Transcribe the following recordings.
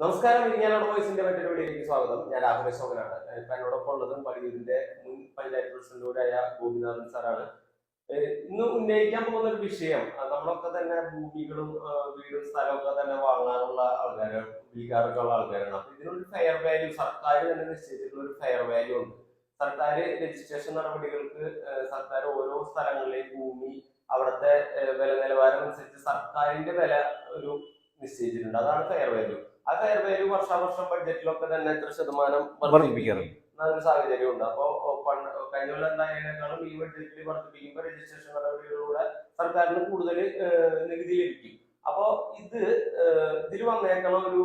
നമസ്കാരം. ഇരിങ്ങാലോട് വോയിസിന്റെ മറ്റൊരു വീഡിയോയിലേക്ക് സ്വാഗതം. ഞാൻ രാഹുൽ അശോകനാണ് ഇപ്പൊ എന്നോടൊപ്പം ഉള്ളത് പള്ളിയൂരിന്റെ മുൻ പഞ്ചായത്ത് പ്രസിഡന്റ് ഗോപിനാഥൻ സാറാണ്. ഇന്ന് ഉന്നയിക്കാൻ പോകുന്ന ഒരു വിഷയം നമ്മളൊക്കെ തന്നെ ഭൂമികളും വീടും സ്ഥലമൊക്കെ തന്നെ വാങ്ങാനുള്ള ആൾക്കാരാണ് വിൽക്കാറൊക്കെ ഉള്ള ആൾക്കാരാണ്. അപ്പൊ ഇതിനൊരു ഫെയർ വാല്യൂ സർക്കാർ തന്നെ നിശ്ചയിച്ചിട്ടുള്ള ഒരു ഫെയർ വാല്യൂ ഉണ്ട്. സർക്കാർ രജിസ്ട്രേഷൻ നടപടികൾക്ക് സർക്കാർ ഓരോ സ്ഥലങ്ങളിലെയും ഭൂമി അവിടുത്തെ വില നിലവാരം അനുസരിച്ച് സർക്കാരിന്റെ വില ഒരു നിശ്ചയിച്ചിട്ടുണ്ട് അതാണ് ഫെയർ വാല്യൂ ആ ഫെയർ വാല്യൂ വർഷാവർഷം ബഡ്ജറ്റിലൊക്കെ തന്നെ എത്ര ശതമാനം വർദ്ധിപ്പിക്കാറുണ്ട്. ഒരു സാഹചര്യം ഉണ്ട് അപ്പോ കഴിഞ്ഞ കൊല്ലം എന്തായതിനേക്കാളും ഈ ബഡ്ജറ്റിൽ വർദ്ധിപ്പിക്കുമ്പോൾ രജിസ്ട്രേഷൻ നടപടികളിലൂടെ സർക്കാരിന് കൂടുതൽ നികുതി ലഭിക്കും. അപ്പോ ഇത് ഇതിൽ വന്നേക്കണ ഒരു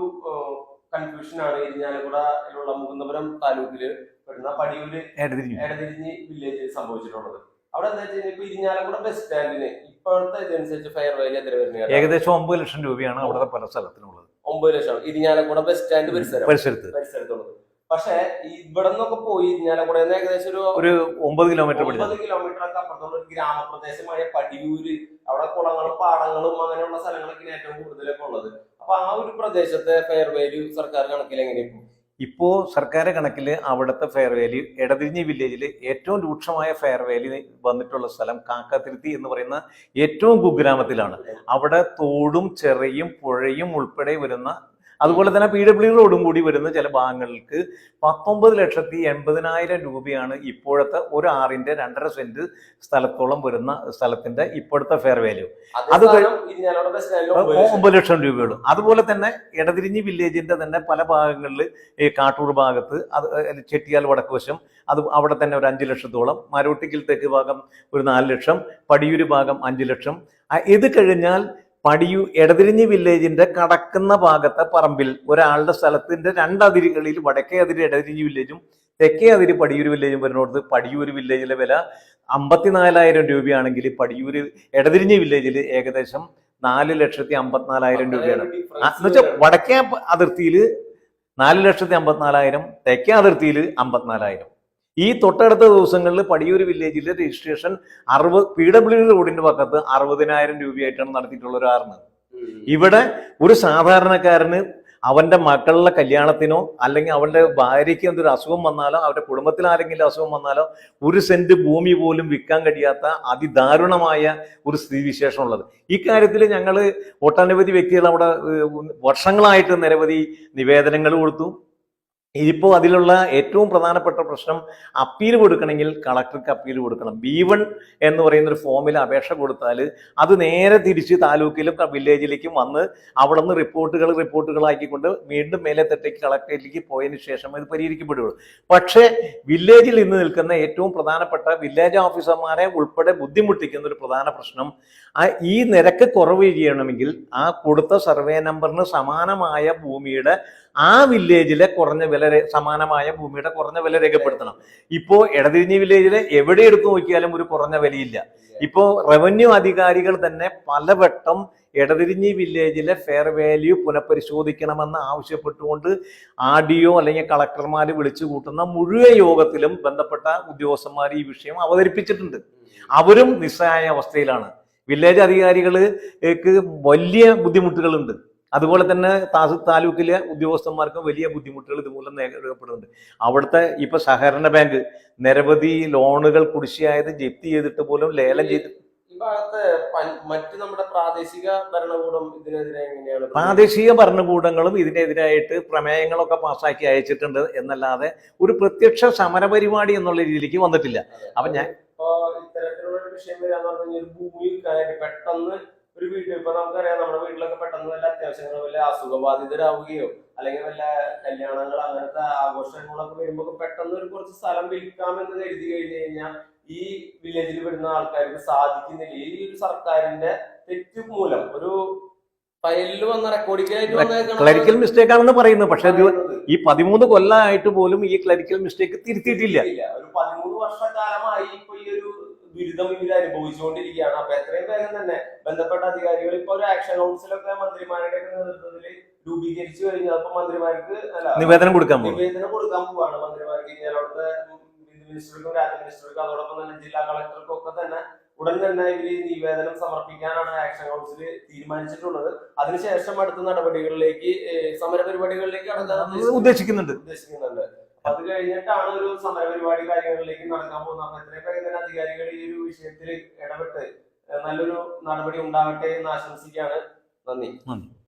കൺഫ്യൂഷൻ ആണ് ഇരിഞ്ഞാലക്കുടയിലുള്ള മുകുന്ദപുരം താലൂക്കിൽ പെടുന്ന പടിയൂര് ഇടതിരിഞ്ഞ് എടതിരിഞ്ഞ് വില്ലേജിൽ സംഭവിച്ചിട്ടുള്ളത്. അവിടെ എന്താ വെച്ചാൽ ഇപ്പൊ ഇരിഞ്ഞാലക്കുട ബസ് സ്റ്റാൻഡിന് ഇപ്പോഴത്തെ ഇതനുസരിച്ച് ഫയർ വാല്യൂ എത്ര വരുന്നത് ഏകദേശം ഒമ്പത് ലക്ഷം രൂപയാണ് അവിടുത്തെ പല സ്ഥലത്തിനുള്ളത്. ഒമ്പത് ലക്ഷം. ഇരിഞ്ഞാലക്കുട ബസ് സ്റ്റാൻഡ് പരിസരം. പരിസരത്ത്. പരിസരത്തുള്ളത്. പക്ഷെ ഇവിടെ നിന്നൊക്കെ പോയി ഇരിഞ്ഞാലക്കുട ഏകദേശം ഒരു ഒരു ഒമ്പത് കിലോമീറ്റർ ഒമ്പത് കിലോമീറ്റർ ഒക്കെ അപ്പുറത്തുള്ള ഒരു ഗ്രാമപ്രദേശമായ പടിയൂര്. അവിടെ കുളങ്ങളും പാടങ്ങളും അങ്ങനെയുള്ള സ്ഥലങ്ങളൊക്കെ ഏറ്റവും കൂടുതലൊക്കെ ഉള്ളത്. അപ്പൊ ആ ഒരു പ്രദേശത്തെ ഫയർ വാല്യൂ സർക്കാർ കണക്കിൽ എങ്ങനെയാണ് ഇപ്പോ സർക്കാർ കണക്കിൽ അവിടുത്തെ ഫെയർ വാല്യൂ എടതിരിഞ്ഞി വില്ലേജിൽ ഏറ്റവും രൂക്ഷമായ ഫെയർ വാല്യൂ വന്നിട്ടുള്ള സ്ഥലം കാക്കത്തിരുത്തി എന്ന് പറയുന്ന ഏറ്റവും കുഗ്രാമത്തിലാണ്. അവിടെ തോടും ചെറിയും പുഴയും ഉൾപ്പെടെ വരുന്ന അതുപോലെ തന്നെ പി ഡബ്ല്യു റോഡും കൂടി വരുന്ന ചില ഭാഗങ്ങൾക്ക് പത്തൊമ്പത് ലക്ഷത്തി എൺപതിനായിരം രൂപയാണ് ഇപ്പോഴത്തെ ഒരു ആറിന്റെ രണ്ടര സെന്റ് സ്ഥലത്തോളം വരുന്ന സ്ഥലത്തിന്റെ ഇപ്പോഴത്തെ ഫെയർ വാല്യൂ അത് ഒമ്പത് ലക്ഷം രൂപയുള്ളൂ. അതുപോലെ തന്നെ ഇടതിരിഞ്ഞി വില്ലേജിന്റെ തന്നെ പല ഭാഗങ്ങളിൽ ഈ കാട്ടൂർ ഭാഗത്ത് അത് ചെട്ടിയാൽ വടക്ക് വശം അത് അവിടെ തന്നെ ഒരു അഞ്ച് ലക്ഷത്തോളം മരോട്ടിക്കൽ തെക്ക് ഭാഗം ഒരു നാല് ലക്ഷം പടിയൂര് ഭാഗം അഞ്ച് ലക്ഷം. ഇത് കഴിഞ്ഞാൽ പടിയു എടതിരിഞ്ഞി വില്ലേജിന്റെ കടക്കുന്ന ഭാഗത്തെ പറമ്പിൽ ഒരാളുടെ സ്ഥലത്തിന്റെ രണ്ടതിരികളിൽ വടക്കേ അതിരി എടതിരിഞ്ഞി വില്ലേജും തെക്കേ അതിരി പടിയൂർ വില്ലേജും വരുന്നിടത്ത് പടിയൂര് വില്ലേജിലെ വില അമ്പത്തിനാലായിരം രൂപയാണെങ്കിൽ പടിയൂര് എടതിരിഞ്ഞി വില്ലേജിൽ ഏകദേശം നാല് ലക്ഷത്തി അമ്പത്തിനാലായിരം രൂപയാണ്. എന്നുവെച്ചാൽ വടക്കേ അതിർത്തിയിൽ നാല് ലക്ഷത്തി അമ്പത്തിനാലായിരം തെക്കേ അതിർത്തിയിൽ അമ്പത്തിനാലായിരം. ഈ തൊട്ടടുത്ത ദിവസങ്ങളിൽ പടിയൂർ വില്ലേജിലെ രജിസ്ട്രേഷൻ അറുപത് പി ഡബ്ല്യു റോഡിന്റെ പക്കത്ത് അറുപതിനായിരം രൂപയായിട്ടാണ് നടത്തിയിട്ടുള്ള ഒരു ആറിന്. ഇവിടെ ഒരു സാധാരണക്കാരന് അവന്റെ മക്കളുടെ കല്യാണത്തിനോ അല്ലെങ്കിൽ അവന്റെ ഭാര്യയ്ക്ക് എന്തൊരു അസുഖം വന്നാലോ അവരുടെ കുടുംബത്തിൽ ആരെങ്കിലും അസുഖം വന്നാലോ ഒരു സെന്റ് ഭൂമി പോലും വിൽക്കാൻ കഴിയാത്ത അതിദാരുണമായ ഒരു സ്ഥിതിവിശേഷം ഉള്ളത് ഇക്കാര്യത്തിൽ ഞങ്ങൾ ഒട്ടനവധി വ്യക്തികൾ അവിടെ വർഷങ്ങളായിട്ട് നിരവധി നിവേദനങ്ങൾ കൊടുത്തു. ഇതിപ്പോൾ അതിലുള്ള ഏറ്റവും പ്രധാനപ്പെട്ട പ്രശ്നം അപ്പീൽ കൊടുക്കണമെങ്കിൽ കളക്ടർക്ക് അപ്പീൽ കൊടുക്കണം. ബി വൺ എന്ന് പറയുന്ന ഒരു ഫോമിൽ അപേക്ഷ കൊടുത്താൽ അത് നേരെ തിരിച്ച് താലൂക്കിലും വില്ലേജിലേക്കും വന്ന് അവിടെ നിന്ന് റിപ്പോർട്ടുകൾ റിപ്പോർട്ടുകളാക്കിക്കൊണ്ട് വീണ്ടും മേലെ തട്ടേക്ക് കളക്ടറേറ്റിലേക്ക് പോയതിന് ശേഷം ഇത് പരിഹരിക്കപ്പെടുകയുള്ളൂ പക്ഷേ വില്ലേജിൽ ഇന്ന് നിൽക്കുന്ന ഏറ്റവും പ്രധാനപ്പെട്ട വില്ലേജ് ഓഫീസർമാരെ ഉൾപ്പെടെ ബുദ്ധിമുട്ടിക്കുന്ന ഒരു പ്രധാന പ്രശ്നം ആ ഈ നിരക്ക് കുറവ് ചെയ്യണമെങ്കിൽ ആ കൊടുത്ത സർവേ നമ്പറിന് സമാനമായ ഭൂമിയുടെ ആ വില്ലേജിലെ കുറഞ്ഞ വില രേ- സമാനമായ ഭൂമിയുടെ കുറഞ്ഞ വില രേഖപ്പെടുത്തണം. ഇപ്പോ ഇടതിരിഞ്ഞി വില്ലേജിലെ എവിടെ എടുത്തു നോക്കിയാലും ഒരു കുറഞ്ഞ വിലയില്ല. ഇപ്പോ റവന്യൂ അധികാരികൾ തന്നെ പലവട്ടം ഇടതിരിഞ്ഞി വില്ലേജിലെ ഫെയർ വാല്യൂ പുനഃപരിശോധിക്കണമെന്ന് ആവശ്യപ്പെട്ടുകൊണ്ട് ആർ ഡി ഒ അല്ലെങ്കിൽ കളക്ടർമാർ വിളിച്ചു കൂട്ടുന്ന മുഴുവൻ യോഗത്തിലും ബന്ധപ്പെട്ട ഉദ്യോഗസ്ഥന്മാർ ഈ വിഷയം അവതരിപ്പിച്ചിട്ടുണ്ട്. അവരും നിസ്സഹായ അവസ്ഥയിലാണ് വില്ലേജ് അധികാരികൾക്ക് വലിയ ബുദ്ധിമുട്ടുകളുണ്ട്. അതുപോലെ തന്നെ താസ താലൂക്കിലെ ഉദ്യോഗസ്ഥന്മാർക്ക് വലിയ ബുദ്ധിമുട്ടുകൾ ഇതുമൂലം നേരിടപ്പെടുന്നുണ്ട് അവിടുത്തെ ഇപ്പൊ സഹകരണ ബാങ്ക് നിരവധി ലോണുകൾ കുടിശ്ശിയായത് ജപ്തി ചെയ്തിട്ട് പോലും ലേലം ചെയ്ത് മറ്റ് നമ്മുടെ പ്രാദേശിക ഭരണകൂടം ഇതിനെതിരെ എങ്ങനെയാണ് പ്രാദേശിക ഭരണകൂടങ്ങളും ഇതിനെതിരായിട്ട് പ്രമേയങ്ങളൊക്കെ പാസ്സാക്കി അയച്ചിട്ടുണ്ട് എന്നല്ലാതെ ഒരു പ്രത്യക്ഷ സമരപരിപാടി എന്നുള്ള രീതിയിലേക്ക് വന്നിട്ടില്ല. അപ്പൊ ഞാൻ ഇത്തരത്തിലുള്ള വിഷയം വരാന്ന് പറഞ്ഞു കഴിഞ്ഞാൽ ഒരു ഭൂമി പെട്ടെന്ന് ഒരു വീട്ടിൽ ഇപ്പൊ നമുക്കറിയാം നമ്മുടെ വീട്ടിലൊക്കെ പെട്ടെന്ന് വല്ല അത്യാവശ്യങ്ങൾ വല്ല അസുഖബാധിതരാവുകയോ അല്ലെങ്കിൽ വല്ല കല്യാണങ്ങൾ അങ്ങനത്തെ ആഘോഷങ്ങളൊക്കെ വരുമ്പോ പെട്ടെന്ന് ഒരു കുറച്ച് സ്ഥലം വിൽക്കാമെന്ന് കരുതി കഴിഞ്ഞു കഴിഞ്ഞാൽ ഈ വില്ലേജിൽ വരുന്ന ആൾക്കാർക്ക് സാധിക്കുന്നില്ല. ഈ ഒരു സർക്കാരിന്റെ തെറ്റ് മൂലം ഒരു ഫയലിൽ വന്ന റെക്കോർഡിക്കലായിട്ട് ക്ലരിക്കൽ മിസ്റ്റേക്ക് ആണെന്ന് പറയുന്നത് പക്ഷെ ഈ പതിമൂന്ന് കൊല്ലമായിട്ട് പോലും ഈ ക്ലറിക്കൽ മിസ്റ്റേക്ക് തിരുത്തിയിട്ടില്ല. ഒരു പതിമൂന്ന് വർഷക്കാലമായി ഇപ്പൊ ഈ ഒരു ദുരിതം ഇവർ അനുഭവിച്ചുകൊണ്ടിരിക്കുകയാണ്. അപ്പൊ എത്രയും വേഗം തന്നെ ബന്ധപ്പെട്ട അധികാരികൾ ഇപ്പൊ ഒരു ആക്ഷൻ കൗൺസിലൊക്കെ മന്ത്രിമാരുടെ നേതൃത്വത്തിൽ രൂപീകരിച്ചു കഴിഞ്ഞാൽ അപ്പൊ മന്ത്രിമാർക്ക് അല്ല നിവേദനം കൊടുക്കാൻ നിവേദനം കൊടുക്കാൻ പോവാണ് മന്ത്രിമാർക്ക്. ഇനി അവിടുത്തെ മിനിസ്റ്റർക്കും രാജ്യ മിനിസ്റ്റർക്കും അതോടൊപ്പം തന്നെ ജില്ലാ കളക്ടർക്കും ഒക്കെ തന്നെ ഉടൻ തന്നെ ഇവർ നിവേദനം സമർപ്പിക്കാനാണ് ആക്ഷൻ കൗൺസിൽ തീരുമാനിച്ചിട്ടുള്ളത്. അതിനുശേഷം അടുത്ത നടപടികളിലേക്ക് സമരപരിപാടികളിലേക്ക് കടക്കാൻ ഉദ്ദേശിക്കുന്നുണ്ട്. ഉദ്ദേശിക്കുന്നുണ്ട്. അത് കഴിഞ്ഞിട്ടാണ് ഒരു സമരപരിപാടി കാര്യങ്ങളിലേക്ക് നടക്കാൻ പോകുന്നത്. അപ്പൊ എത്രയും വേഗം അധികാരികൾ ഈ ഒരു വിഷയത്തിൽ ഇടപെട്ട് നല്ലൊരു നടപടി ഉണ്ടാവട്ടെ എന്ന് ആശംസിക്കുകയാണ്. നന്ദി.